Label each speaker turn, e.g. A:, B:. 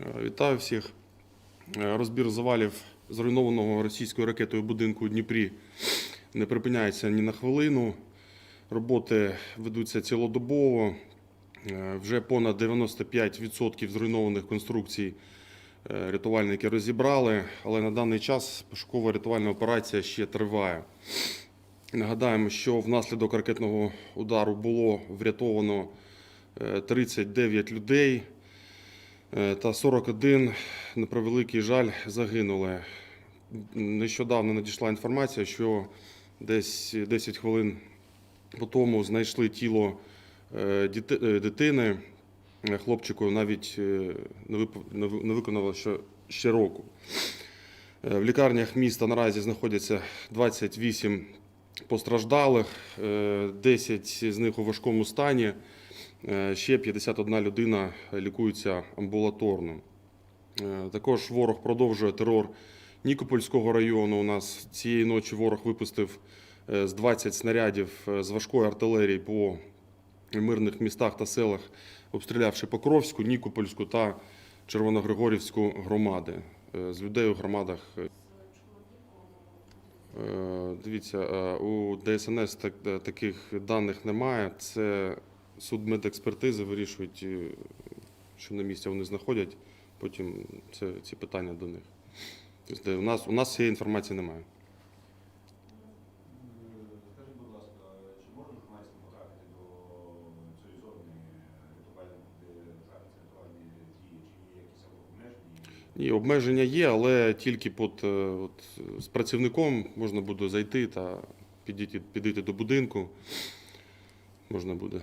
A: Е, Вітаю всіх. Е, Розбір завалів зруйнованого російською ракетою будинку у Дніпрі не припиняється ні на хвилину. Роботи ведуться цілодобово. Е, Вже понад 95% зруйнованих конструкцій рятувальники розібрали, але на даний час пошукова рятувальна операція ще триває. Нагадаємо, що внаслідок ракетного удару було врятовано е, 39 людей та 41, на превеликий жаль, загинули. Нещодавно надійшла інформація, що десь 10 хвилин по тому знайшли тіло е, е, дитини. Е, Хлопчику навіть е, не ви- не виконало ще, року. Е, В лікарнях міста наразі знаходяться 28 постраждалих, е, 10 з них у важкому стані. Е, Ще 51 людина лікується амбулаторно. Е, Також ворог продовжує терор Нікопольського району. У нас цієї ночі ворог випустив е, з 20 снарядів з важкої артилерії по мирних містах та селах, обстрілявши Покровську, Нікопольську та Червоногригорівську громади. З людей у громадах Дивіться, у ДСНС так- таких даних немає. Це судмедекспертизи вирішують, е, що на місці вони знаходять. Потім це, ці питання до них. Тобто, у, нас, у нас цієї інформації немає.
B: Скажіть, будь ласка, чи може журналістам потрапити до цієї зони де рятувальні дії, чи є якісь обмеження?
A: Ні, обмеження є, але тільки під, е, от, з працівником можна буде зайти та підійти, підійти до будинку. Можна буде